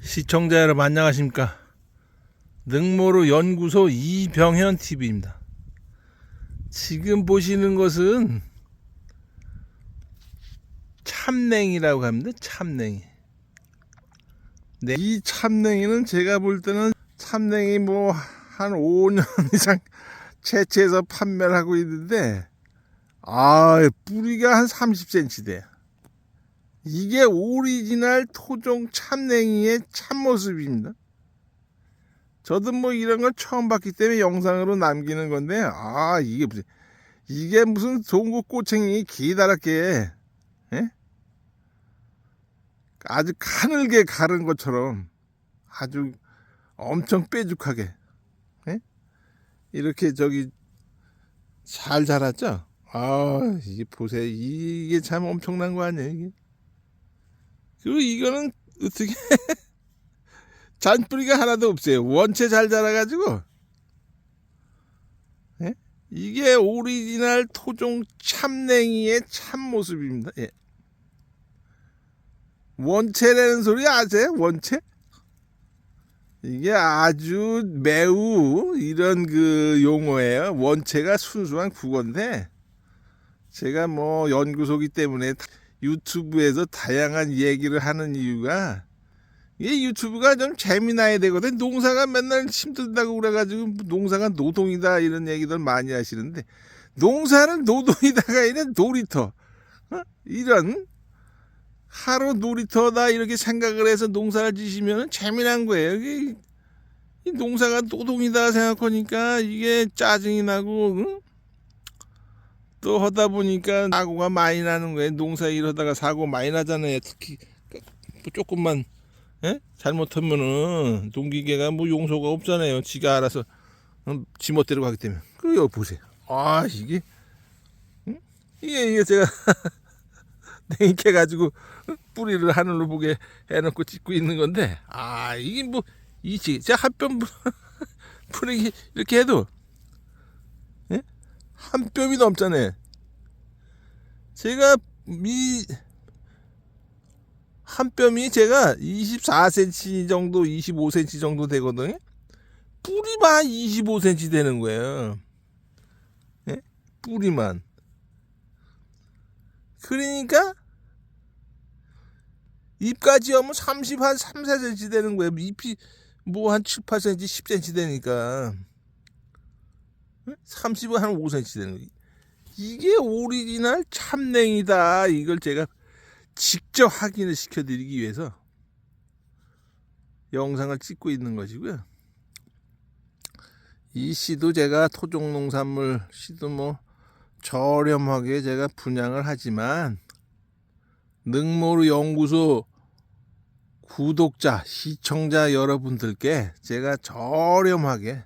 시청자 여러분 안녕하십니까 능모루 연구소 이병현 TV입니다. 지금 보시는 것은 참냉이라고 합니다. 참냉이. 네, 이 참냉이는 제가 볼 때는 참냉이 뭐 한 5년 이상 채취해서 판매를 하고 있는데 아 뿌리가 한 30cm 돼요. 이게 오리지널 토종 참냉이의 참모습입니다. 저도 뭐 이런 걸 처음 봤기 때문에 영상으로 남기는 건데, 아, 이게 무슨, 이게 무슨 동국 꼬챙이 기다랗게, 예? 아주 가늘게 가른 것처럼 아주 엄청 뾰족하게, 예? 이렇게 저기 잘 자랐죠? 아, 이게 보세요. 이게 참 엄청난 거 아니에요, 이게? 그리고 이거는 어떻게 잔뿌리가 하나도 없어요. 원체 잘 자라가지고 예? 이게 오리지널 토종 참냉이의 참모습입니다. 예. 원체라는 소리 아세요? 원체? 이게 아주 매우 이런 그 용어예요. 원체가 순수한 국어인데 제가 뭐 연구소기 때문에 유튜브에서 다양한 얘기를 하는 이유가 이게 유튜브가 좀 재미나야 되거든. 농사가 맨날 힘들다고 그래가지고 농사가 노동이다 이런 얘기들 많이 하시는데 농사는 노동이다가 아니라 놀이터 어? 이런 하루 놀이터다 이렇게 생각을 해서 농사를 지시면 재미난 거예요. 이게 이 농사가 노동이다 생각하니까 이게 짜증이 나고 응? 또 하다 보니까 사고가 많이 나는 거예요. 농사 이러다가 사고 많이 나잖아요. 특히 뭐 조금만 예? 잘못하면은 농기계가 뭐 용서가 없잖아요. 지가 알아서 음, 지 멋대로 가기 때문에. 그 여기 보세요. 아 이게 응? 이게 이게 제가 냉이캐 가지고 뿌리를 하늘로 보게 해놓고 찍고 있는 건데 아 이게 뭐 이지 제가 한뼘 뿌리기 이렇게 해도 예? 한 뼘이 넘잖아요. 제가 이 한 뼘이 제가 24cm 정도, 25cm 정도 되거든요. 뿌리만 25cm 되는 거예요. 예? 뿌리만. 그러니까 잎까지 하면 30, 한 3, 4cm 되는 거예요. 잎이 뭐 한 7, 8cm, 10cm 되니까. 30은 한 5cm 되는 거예요. 이게 오리지널 참냉이다. 이걸 제가 직접 확인을 시켜드리기 위해서 영상을 찍고 있는 것이고요. 이 씨도 제가 토종 농산물 씨도 뭐 저렴하게 제가 분양을 하지만 능모루 연구소 구독자, 시청자 여러분들께 제가 저렴하게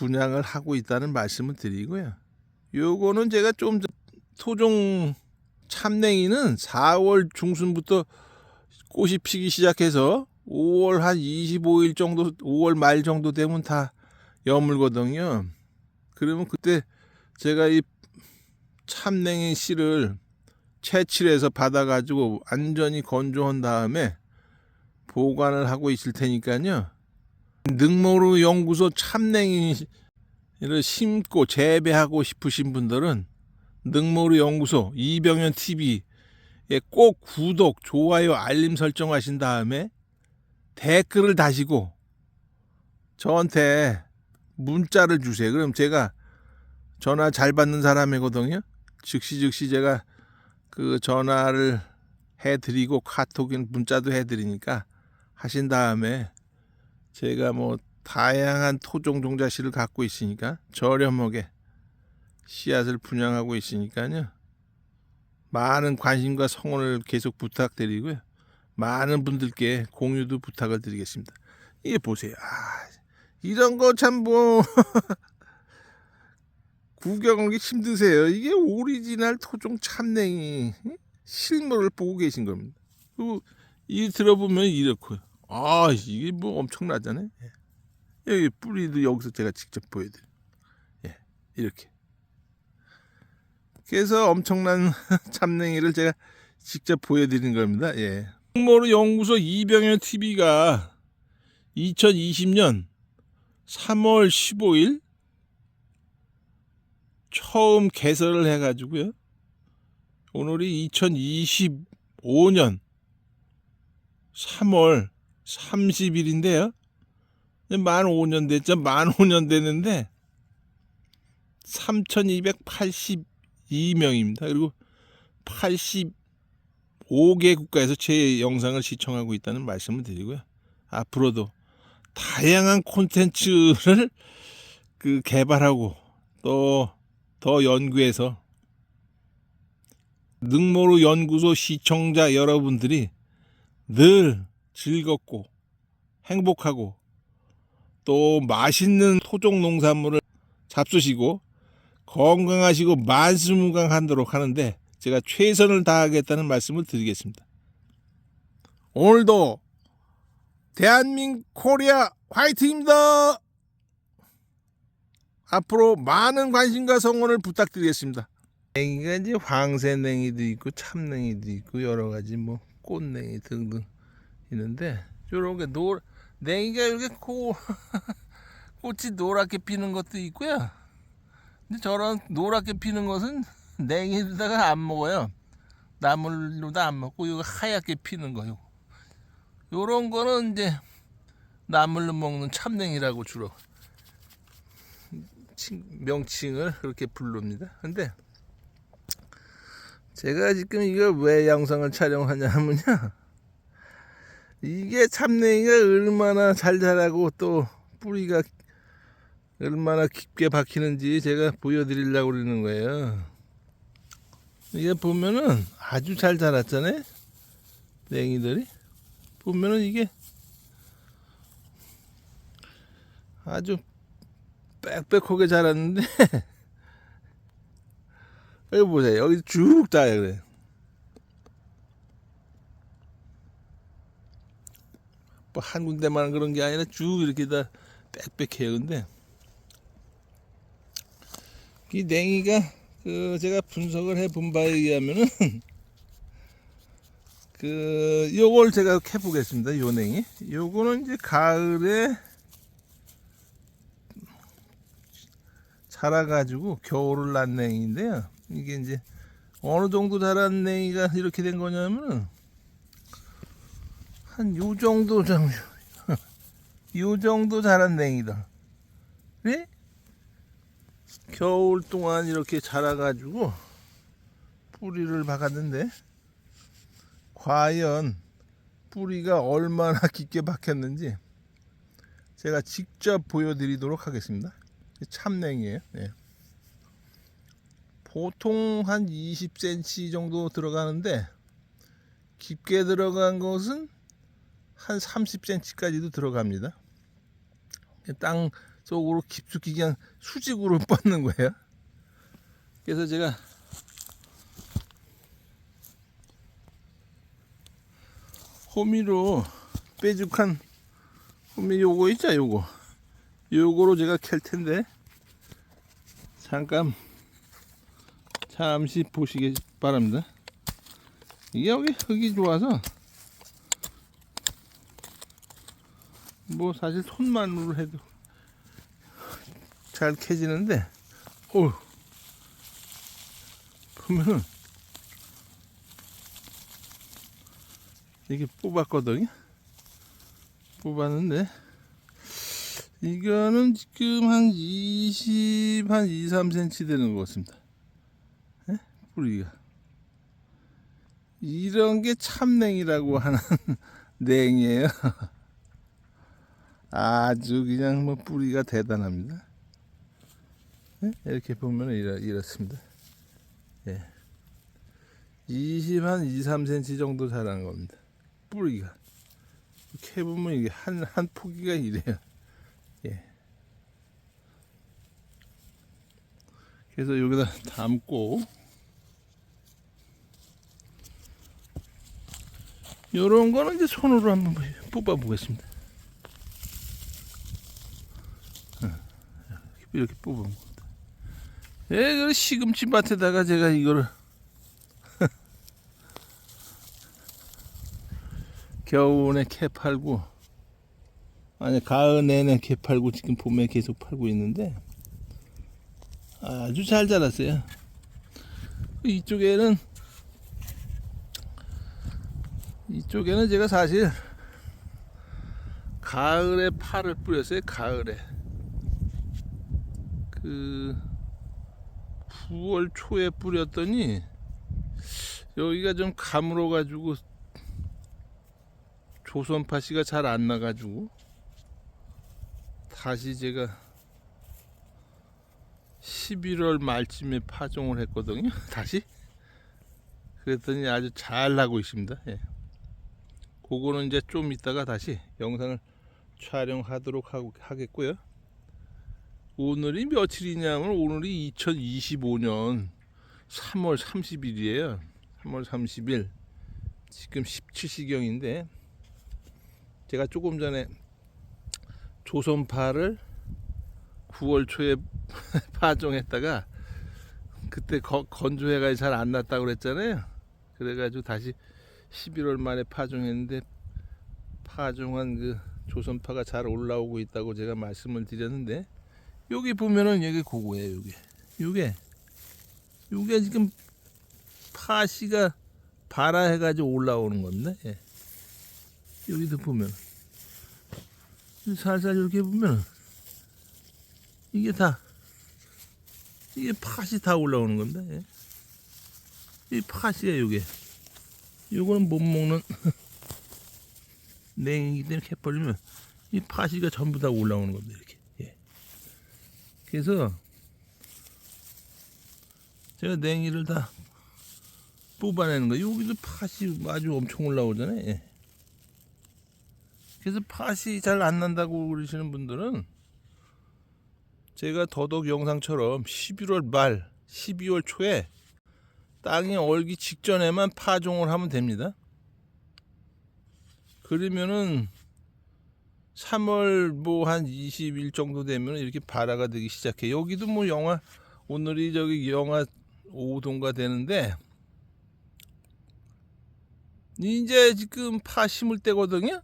분양을 하고 있다는 말씀을 드리고요. 요거는 제가 좀 토종 참냉이는 4월 중순부터 꽃이 피기 시작해서 5월 한 25일 정도, 5월 말 정도 되면 다 여물거든요. 그러면 그때 제가 이 참냉이 씨를 채취를 해서 받아가지고 완전히 건조한 다음에 보관을 하고 있을 테니까요. 능모루 연구소 참냉이를 심고 재배하고 싶으신 분들은 능모루 연구소 이병현 TV에 꼭 구독, 좋아요, 알림 설정하신 다음에 댓글을 다시고 저한테 문자를 주세요. 그럼 제가 전화 잘 받는 사람이거든요. 즉시 즉시 제가 그 전화를 해드리고 카톡인 문자도 해드리니까 하신 다음에 제가 뭐 다양한 토종 종자씨를 갖고 있으니까 저렴하게 씨앗을 분양하고 있으니까요. 많은 관심과 성원을 계속 부탁드리고요. 많은 분들께 공유도 부탁을 드리겠습니다. 이게 보세요. 아, 이런 거 참 뭐 구경하기 힘드세요. 이게 오리지널 토종 참냉이 실물을 보고 계신 겁니다. 그리고 이 들어보면 이렇고요. 아 이게 뭐 엄청나잖아요. 예. 여기 뿌리도 여기서 제가 직접 보여드려요. 예, 이렇게. 그래서 엄청난 참냉이를 제가 직접 보여드린 겁니다. 예. 홍모르 연구소 이병현 TV가 2020년 3월 15일 처음 개설을 해가지고요. 오늘이 2025년 3월 30일인데요. 만 5년 됐죠. 만 5년 됐는데 3,282명입니다. 그리고 85개 국가에서 제 영상을 시청하고 있다는 말씀을 드리고요. 앞으로도 다양한 콘텐츠를 그 개발하고 또 더 연구해서 능모루 연구소 시청자 여러분들이 늘 즐겁고 행복하고 또 맛있는 토종 농산물을 잡수시고 건강하시고 만수무강하도록 하는데 제가 최선을 다하겠다는 말씀을 드리겠습니다. 오늘도 대한민국 코리아 화이팅입니다. 앞으로 많은 관심과 성원을 부탁드리겠습니다. 냉이가 이제 황새냉이도 있고 참냉이도 있고 여러 가지 뭐 꽃냉이 등등 있는데 요런 게 노, 냉이가 이렇게 고, 꽃이 노랗게 피는 것도 있고요. 근데 저런 노랗게 피는 것은 냉이로다가 안 먹어요. 나물로도 안 먹고 이거 하얗게 피는 거요. 요런 거는 이제 나물로 먹는 참냉이라고 주로 칭- 명칭을 그렇게 부릅니다. 근데 제가 지금 이걸 왜 영상을 촬영하냐면요. 이게 참냉이가 얼마나 잘 자라고 또 뿌리가 얼마나 깊게 박히는지 제가 보여드리려고 그러는 거예요. 이게 보면은 아주 잘 자랐잖아요. 냉이들이. 보면은 이게 아주 빽빽하게 자랐는데 여기 보세요. 여기 쭉 자요 그래. 뭐 한 군데만 그런 게 아니라 쭉 이렇게 다 빽빽해요. 근데 이 냉이가 그 제가 분석을 해 본 바에 의하면은 그 요걸 제가 해 보겠습니다. 요 냉이. 요거는 이제 가을에 자라가지고 겨울을 난 냉이인데요. 이게 이제 어느 정도 자란 냉이가 이렇게 된 거냐면은 한 요 정도 좀, 요 정도 자란 냉이다. 네? 겨울 동안 이렇게 자라가지고 뿌리를 박았는데 과연 뿌리가 얼마나 깊게 박혔는지 제가 직접 보여드리도록 하겠습니다. 참냉이에요. 예. 보통 한 20cm 정도 들어가는데 깊게 들어간 것은 한 30cm까지도 들어갑니다. 땅 속으로 깊숙이 그냥 수직으로 뻗는 거예요. 그래서 제가 호미로 빼죽한 호미 요거 있죠 요거 요거로 제가 캘 텐데 잠깐 잠시 보시기 바랍니다. 이게 여기 흙이 좋아서 뭐 사실 손만으로 해도 잘 캐지는데 오 보면은 이게 뽑았거든요. 뽑았는데 이거는 지금 한 20, 한 2, 3cm 되는 것 같습니다. 예? 뿌리가. 이런 게 참냉이라고 하는 냉이에요. 아주 그냥 뭐 뿌리가 대단합니다. 예? 이렇게 보면 이렇, 이렇습니다. 예. 20, 한 2, 3cm 정도 자란 겁니다. 뿌리가. 이렇게 보면 이게 한, 한 포기가 이래요. 예. 그래서 여기다 담고 요런 거는 이제 손으로 한번 뽑아 보겠습니다. 이렇게 뽑아 봅니다. 예, 그 시금치 밭에다가 제가 이거를 겨울에 캐 팔고 아니 가을 내내 캐 팔고 지금 봄에 계속 팔고 있는데 아주 잘 자랐어요. 이쪽에는 이쪽에는 제가 사실 가을에 파를 뿌렸어요. 가을에 그 9월 초에 뿌렸더니 여기가 좀 가물어 가지고 조선파 씨가 잘 안 나가지고 다시 제가 11월 말쯤에 파종을 했거든요. 다시 그랬더니 아주 잘 나고 있습니다. 예. 그거는 이제 좀 이따가 다시 영상을 촬영하도록 하고, 하겠고요. 오늘이 며칠이냐면 오늘이 2025년 3월 30일이에요. 3월 30일 지금 17시경인데 제가 조금 전에 조선파를 9월 초에 파종했다가 그때 거- 건조해가 잘 안 났다고 그랬잖아요. 그래가지고 다시 11월 말에 파종했는데 파종한 그 조선파가 잘 올라오고 있다고 제가 말씀을 드렸는데 여기 보면은 여기 그거예요. 여기 요게 요게 지금 파씨가 발화해가지고 올라오는 건데 예. 여기도 보면 살살 이렇게 보면 이게 다 이게 팥이 다 올라오는 건데 예. 이 팥이야 요게 요거는 못 먹는 냉이기 때문에 캐버리면 이 팥이가 전부 다 올라오는 겁니다 이렇게 예. 그래서 제가 냉이를 다 뽑아내는 거 여기도 팥이 아주 엄청 올라오잖아요 예. 그래서 팥이 잘 안 난다고 그러시는 분들은 제가 더덕 영상처럼 11월 말, 12월 초에 땅이 얼기 직전에만 파종을 하면 됩니다. 그러면은 3월 뭐 한 20일 정도 되면 이렇게 발화가 되기 시작해. 여기도 뭐 영하 오늘이 저기 영하 5도인가 되는데 이제 지금 파 심을 때거든요.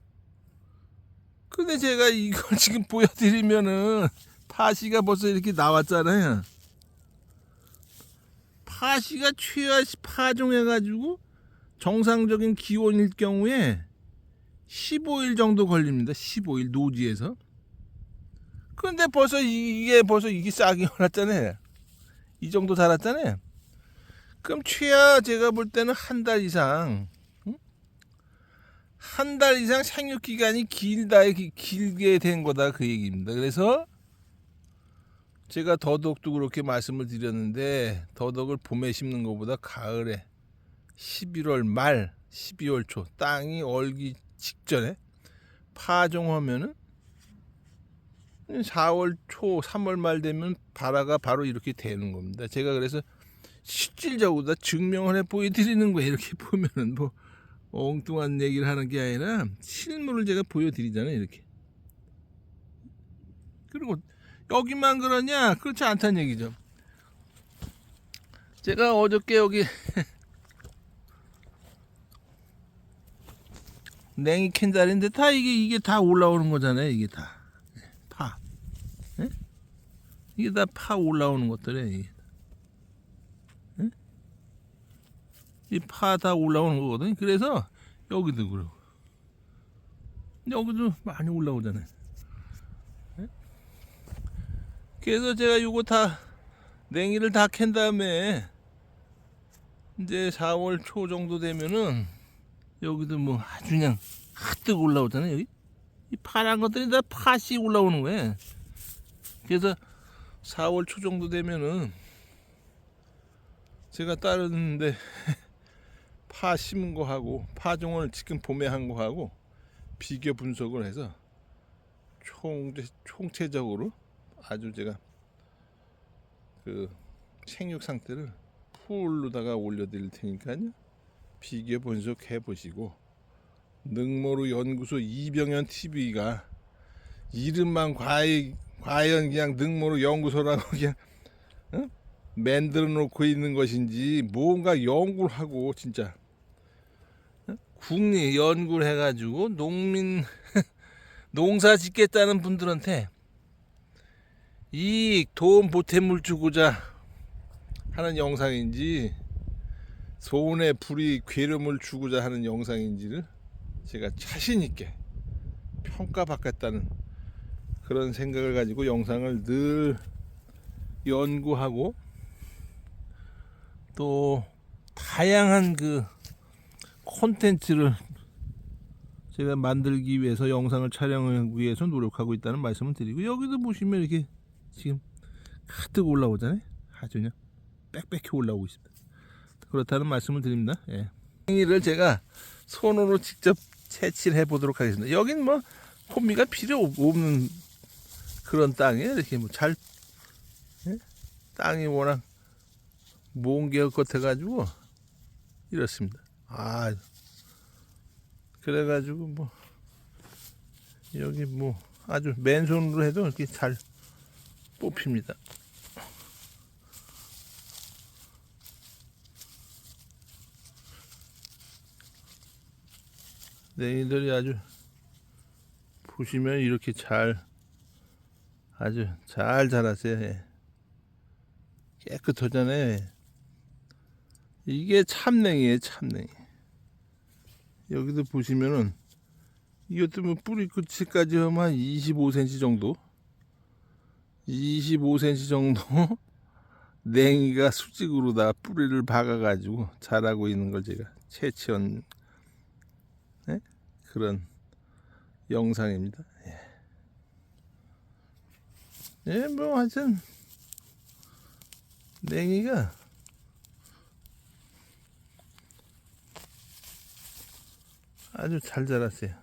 근데 제가 이걸 지금 보여드리면은 파시가 벌써 이렇게 나왔잖아요. 파시가 최하 파종해가지고 정상적인 기온일 경우에 15일 정도 걸립니다. 15일 노지에서. 그런데 벌써 이게 벌써 이게 싹이 올랐잖아요. 이 정도 자랐잖아요. 그럼 최하 제가 볼 때는 한 달 이상 한 달 이상 생육 기간이 길다 기- 길게 된 거다 그 얘기입니다. 그래서 제가 더덕도 그렇게 말씀을 드렸는데 더덕을 봄에 심는 것보다 가을에 11월 말 12월 초 땅이 얼기 직전에 파종하면은 4월 초 3월 말 되면 발화가 바로 이렇게 되는 겁니다. 제가 그래서 실질적으로 다 증명을 해 보여드리는 거예요. 이렇게 보면은 뭐 엉뚱한 얘기를 하는 게 아니라 실물을 제가 보여드리잖아요. 이렇게. 그리고 여기만 그러냐? 그렇지 않다는 얘기죠. 제가 어저께 여기 냉이 캔 자리인데 다 이게 이게 다 올라오는 거잖아요. 이게 다 파. 예? 이게 다 파 올라오는. 이게. 예? 이파 다 올라오는 거거든요. 그래서 여기도 그러고 여기도 많이 올라오잖아요. 예? 그래서 제가 요거 다 냉이를 다 캔 다음에 이제 4월 초 정도 되면은 여기도 뭐 아주 그냥 가득 올라오잖아요. 여기 이 파란 것들이 다 팥이 올라오는 거예요. 그래서 4월 초 정도 되면은 제가 따르는데 파 심은 거 하고 파종을 지금 봄에 한 거 하고 비교 분석을 해서 총 총체적으로 아주 제가 그 생육 상태를 풀로다가 올려드릴 테니까요. 비교 분석해 보시고 능모루 연구소 이병현 TV가 이름만 과연 과연 그냥 능모루 연구소라고 그냥 어? 만들어 놓고 있는 것인지 뭔가 연구를 하고 진짜 어? 국리 연구를 해가지고 농민 농사 짓겠다는 분들한테 이익 도움 보탬을 주고자 하는 영상인지 손에 불이 괴름을 주고자 하는 영상인지를 제가 자신 있게 평가받겠다는 그런 생각을 가지고 영상을 늘 연구하고 또 다양한 그 콘텐츠를 제가 만들기 위해서 영상을 촬영하기 위해서 노력하고 있다는 말씀을 드리고 여기도 보시면 이렇게 지금 가득 올라오잖아요. 아주 그냥 빽빽히 올라오고 있습니다 그렇다는 말씀을 드립니다 예. 이를 제가 손으로 직접 채취를 해보도록 하겠습니다 여긴 뭐 호미가 필요 없- 없는 그런 땅이에요 이렇게 뭐잘 예? 땅이 워낙 몽개것 같아가지고 이렇습니다. 아 그래가지고 뭐 여기 뭐 아주 맨손으로 해도 이렇게 잘 뽑힙니다. 냉이들이 아주 보시면 이렇게 잘 아주 잘 자랐어요. 예. 깨끗하잖아요. 이게 참냉이에요, 참냉이. 여기도 보시면은 이것도 뭐 뿌리 끝까지 하면 한 25cm 정도, 25cm 정도 냉이가 수직으로 다 뿌리를 박아가지고 자라고 있는 걸 제가 채취한 네? 그런 영상입니다. 예. 예, 뭐 하여튼 냉이가 아주 잘 자랐어요.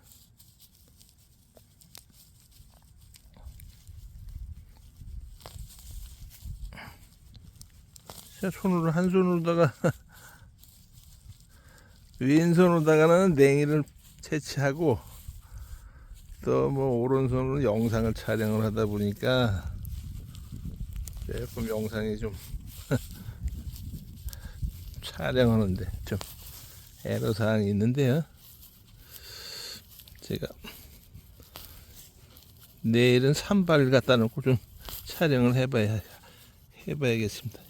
자, 손으로 한 손으로다가 왼손으로다가는 냉이를 채취하고 또 뭐 오른손으로 영상을 촬영을 하다 보니까 조금 영상이 좀 촬영하는데 좀 애로사항이 있는데요. 제가 내일은 산발 갖다 놓고 좀 촬영을 해봐야 해봐야겠습니다.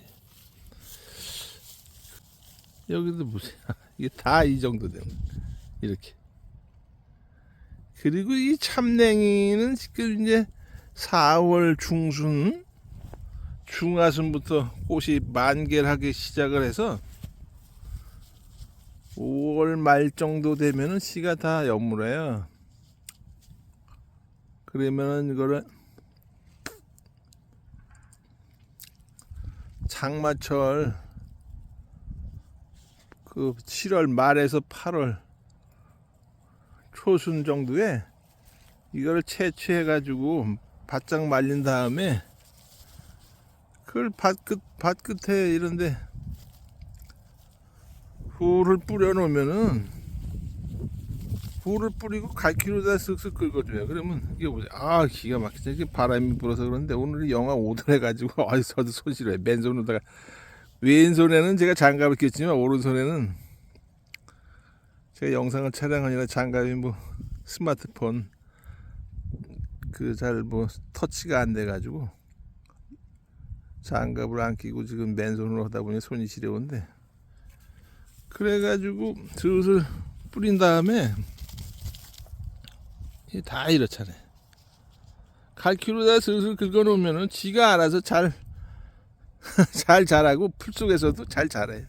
여기도 보세요. 이게 다 이 정도 되면 이렇게. 그리고 이 참냉이는 지금 이제 4월 중순 중하순부터 꽃이 만개를 하기 시작을 해서 5월 말 정도 되면은 씨가 다 연물해요. 그러면은 이거를 장마철 그 7월 말에서 8월 초순 정도에 이거를 채취해 가지고 바짝 말린 다음에 그걸 밭끝 밭끝에 이런데 후를 뿌려 놓으면은 후를 뿌리고 갈기로다 쓱쓱 긁어줘요. 그러면 이게 보세요. 아 기가 막히죠. 이게 바람이 불어서 그런데 오늘 영하 5도 해가지고 아 저도 손실해. 맨손으로다가 왼손에는 제가 장갑을 꼈지만 오른손에는 제가 영상을 촬영하느라 장갑이 뭐 스마트폰 그 잘 뭐 터치가 안 돼가지고 장갑을 안 끼고 지금 맨손으로 하다 보니 손이 시려운데 그래가지고 슬슬 뿌린 다음에 다 이렇잖아요. 갈퀴로다 슬슬 긁어놓으면은 지가 알아서 잘, 잘 자라고 풀 속에서도 잘 자라요.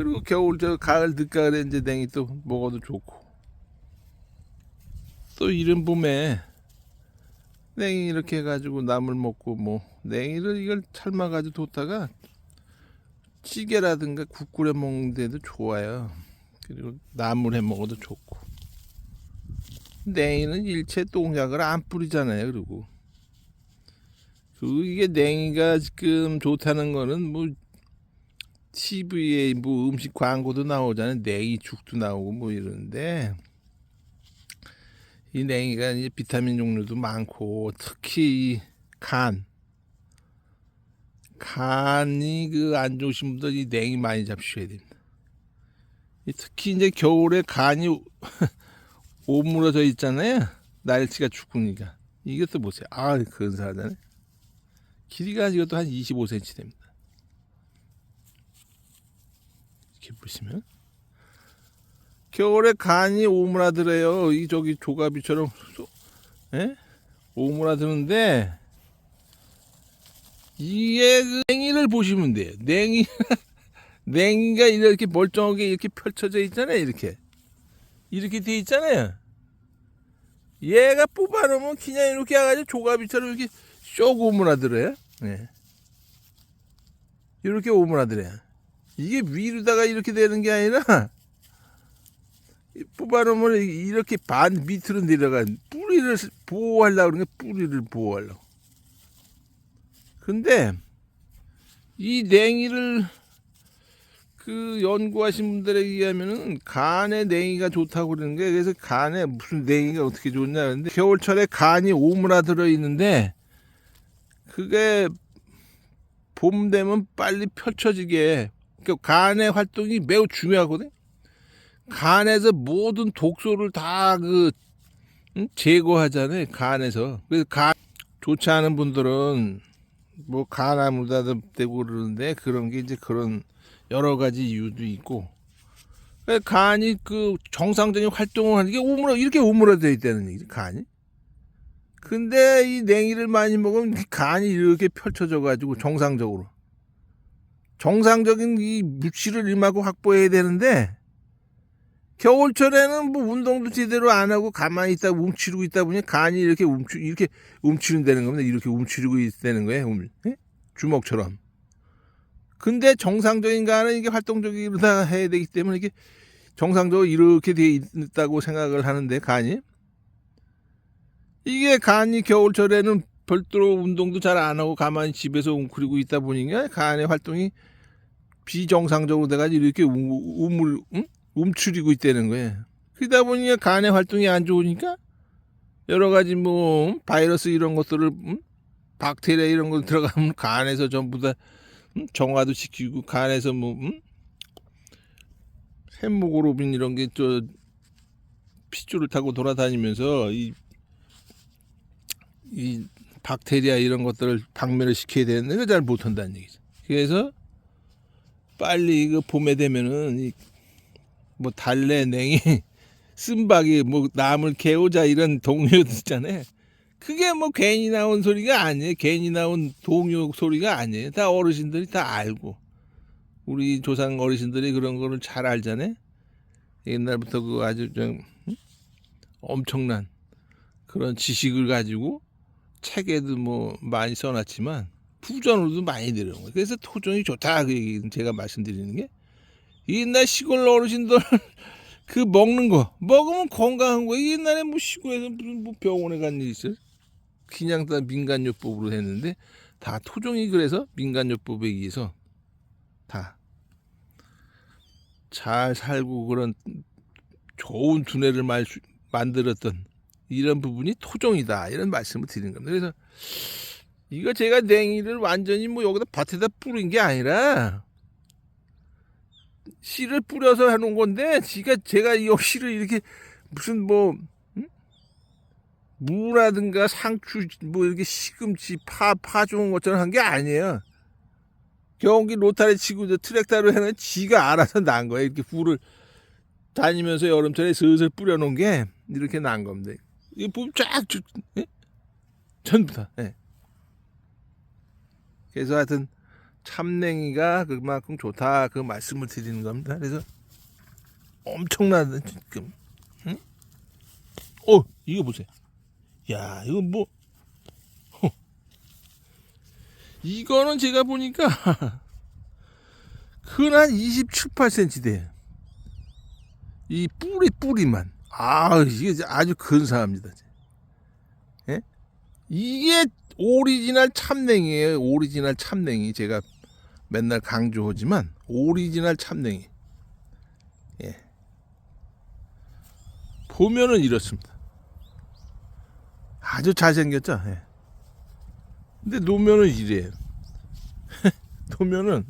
그리고 겨울 저 가을 늦가을에 이제 냉이 또 먹어도 좋고 또 이른 봄에 냉이 이렇게 해가지고 나물 먹고 뭐 냉이를 이걸 삶아가지고 뒀다가 찌개라든가 국 끓여 먹는 데도 좋아요. 그리고 나물 해 먹어도 좋고. 냉이는 일체 똥약을 안 뿌리잖아요. 그리고 그 이게 냉이가 지금 좋다는 거는 뭐 TV에 뭐 음식 광고도 나오잖아요. 냉이 죽도 나오고 뭐 이러는데 이 냉이가 이제 비타민 종류도 많고 특히 이 간. 간이 그 안 좋으신 분들 이 냉이 많이 잡수셔야 됩니다. 이 특히 이제 겨울에 간이 오므러져 있잖아요. 날씨가 추우니까. 이것도 보세요. 아, 근사하잖아요. 길이가 이것도 한 25cm 됩니다. 이렇게 보시면 겨울에 간이 오므라들어요. 이 저기 조가비처럼 쏘- 예? 오므라드는데 이게 그 냉이를 보시면 돼요. 냉이 냉이가 이렇게 멀쩡하게 이렇게 펼쳐져 있잖아요. 이렇게 이렇게 돼 있잖아요. 얘가 뽑아놓으면 그냥 이렇게 해가지고 조가비처럼 이렇게 쏙 오므라들어요. 예. 이렇게 오므라들어요. 이게 위로다가 이렇게 되는 게 아니라 이 뽑아놓으면 이렇게 반 밑으로 내려가 뿌리를 보호하려고 그러는 게 뿌리를 보호하려고. 근데 이 냉이를 그 연구하신 분들에 의하면은 간에 냉이가 좋다고 그러는 게 그래서 간에 무슨 냉이가 어떻게 좋냐 그러는데 겨울철에 간이 오므라들어 있는데 그게 봄 되면 빨리 펼쳐지게 그러니까 간의 활동이 매우 중요하거든. 간에서 모든 독소를 다 그 제거하잖아요. 간에서 그래서 간 좋지 않은 분들은 뭐 간암으로다 되고 그러는데 그런 게 이제 그런 여러 가지 이유도 있고 그러니까 간이 그 정상적인 활동을 하는 게 오므라 이렇게 오므라져 있다는 얘기지 간이. 근데 이 냉이를 많이 먹으면 이 간이 이렇게 펼쳐져 가지고 정상적으로 정상적인 이 무치를 일마고 확보해야 되는데 겨울철에는 뭐 운동도 제대로 안 하고 가만히 있다 움츠리고 있다 보니 간이 이렇게 움츠 이렇게 움츠린다는 겁니다. 이렇게 움츠리고 있다는 거예요. 움- 예? 주먹처럼. 근데 정상적인 간은 이게 활동적으로 다 해야 되기 때문에 이게 정상적으로 이렇게 돼 있다고 생각을 하는데 간이 이게 간이 겨울철에는 별도로 운동도 잘 안 하고 가만히 집에서 웅크리고 있다 보니까 간의 활동이 비정상적으로 돼가지고 이렇게 우- 우물 응? 움츠리고 있다는 거예요. 그러다 보니까 간의 활동이 안 좋으니까 여러 가지 뭐 바이러스 이런 것들을 음? 박테리아 이런 거 들어가면 간에서 전부 다 음? 정화도 시키고 간에서 뭐 음? 헤모글로빈 이런 게 저 핏줄을 타고 돌아다니면서 이, 이 박테리아 이런 것들을 박멸을 시켜야 되는데 잘 못한다는 얘기죠. 그래서 빨리 그 봄에 되면은 이뭐 달래 냉이 쓴박이 뭐 나물 개오자 이런 동요 있잖아요. 그게 뭐 괜히 나온 소리가 아니에요. 괜히 나온 동요 소리가 아니에요. 다 어르신들이 다 알고 우리 조상 어르신들이 그런 거를 잘 알잖아요. 옛날부터 그 아주 좀 응? 엄청난 그런 지식을 가지고 책에도 뭐 많이 써놨지만 부전으로도 많이 들은 거예요. 그래서 토종이 좋다 그 얘기 제가 말씀드리는 게 옛날 시골 어르신들 그 먹는 거 먹으면 건강한 거 옛날에 뭐 시골에서 무슨 뭐 병원에 간일 있어요? 그냥 다 민간요법으로 했는데 다 토종이 그래서 민간요법에 의해서 다 잘 살고 그런 좋은 두뇌를 말, 만들었던 이런 부분이 토종이다 이런 말씀을 드리는 겁니다. 그래서 이거 제가 냉이를 완전히 뭐 여기다 밭에다 뿌린 게 아니라 씨를 뿌려서 해놓은 건데 지가 제가 이 씨를 이렇게 무슨 뭐 음? 무라든가 상추 뭐 이렇게 시금치 파 파 좋은 것처럼 한 게 아니에요. 경기 로타리 치고 저 트랙터로 해는 지가 알아서 난 거예요. 이렇게 불을 다니면서 여름철에 슬슬 뿌려놓은 게 이렇게 난 겁니다. 이 보면 쫙 쭉, 예? 전부 다. 예. 그래서 하여튼 참냉이가 그만큼 좋다 그 말씀을 드리는 겁니다. 그래서 엄청나다 지금. 응? 어 이거 보세요. 야 이거 뭐 허. 이거는 제가 보니까 큰한 27, 8cm 돼요. 이 뿌리 뿌리만 아 이게 아주 근사합니다. 예? 이게 오리지널 참냉이에요. 오리지널 참냉이 제가 맨날 강조하지만 오리지널 참냉이. 예. 보면은 이렇습니다. 아주 잘생겼죠. 예. 근데 놓으면은 이래요. 놓으면은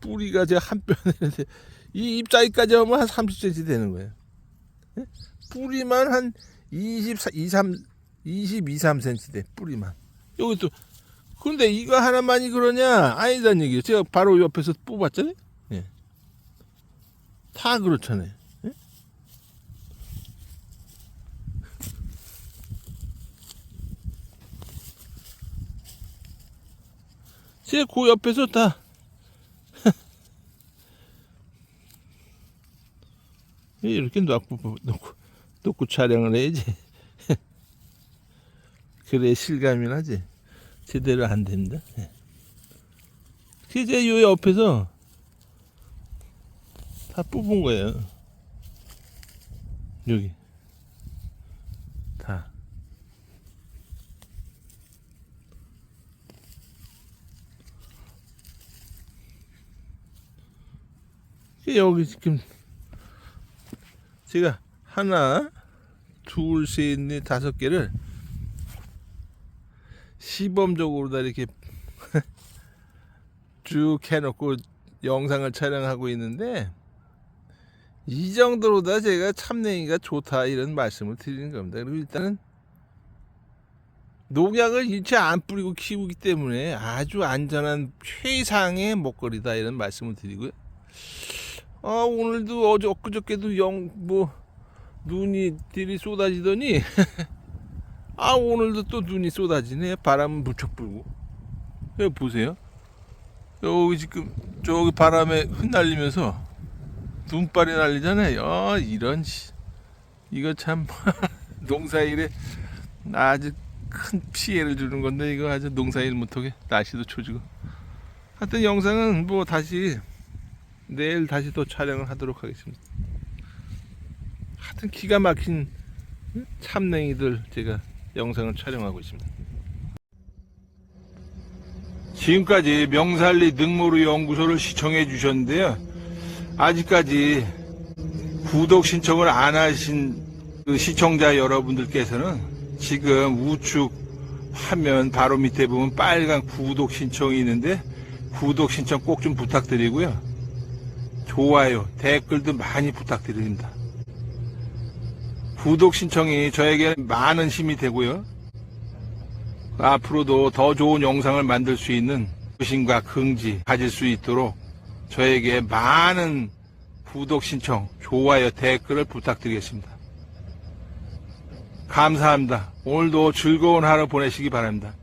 뿌리가 제한 뼘인데 이 잎사귀까지 하면 한 30cm 되는 거예요. 예? 뿌리만 한 24, 23, 22, 3cm 돼. 뿌리만. 여기 또 근데 이거 하나만이 그러냐? 아니란 얘기예요. 제가 바로 옆에서 뽑았잖아요. 예. 다 그렇잖아요. 예? 제가 그 옆에서 다 이렇게 놓고 놓고 놓고 촬영을 해야지. 그래 실감이 나지. 제대로 안 된다. 예. 이제 요 옆에서 다 뽑은 거예요. 여기 다. 여기 지금 제가 하나, 둘, 셋, 넷, 다섯 개를 시범적으로 다 이렇게 쭉 해놓고 영상을 촬영하고 있는데 이 정도로 다 제가 참내기가 좋다 이런 말씀을 드리는 겁니다. 그리고 일단은 농약을 일체 안 뿌리고 키우기 때문에 아주 안전한 최상의 먹거리다 이런 말씀을 드리고요. 아 오늘도 어제 엊그저께도 영 뭐 눈이 들이 쏟아지더니 아 오늘도 또 눈이 쏟아지네. 바람은 무척 불고. 여기 보세요. 여기 지금 저기 바람에 흩날리면서 눈발이 날리잖아요. 아 이런 씨. 이거 참 농사일에 아주 큰 피해를 주는 건데 이거 아주 농사일 못하게 날씨도 초지고. 하여튼 영상은 뭐 다시 내일 다시 또 촬영을 하도록 하겠습니다. 하여튼 기가 막힌 참냉이들 제가 영상을 촬영하고 있습니다. 지금까지 명살리 능모루 연구소를 시청해 주셨는데요. 아직까지 구독 신청을 안 하신 그 시청자 여러분들께서는 지금 우측 화면 바로 밑에 보면 빨간 구독 신청이 있는데 구독 신청 꼭 좀 부탁드리고요. 좋아요, 댓글도 많이 부탁드립니다. 구독 신청이 저에게 많은 힘이 되고요. 앞으로도 더 좋은 영상을 만들 수 있는 의심과 긍지 가질 수 있도록 저에게 많은 구독 신청, 좋아요, 댓글을 부탁드리겠습니다. 감사합니다. 오늘도 즐거운 하루 보내시기 바랍니다.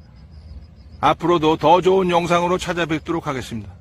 앞으로도 더 좋은 영상으로 찾아뵙도록 하겠습니다.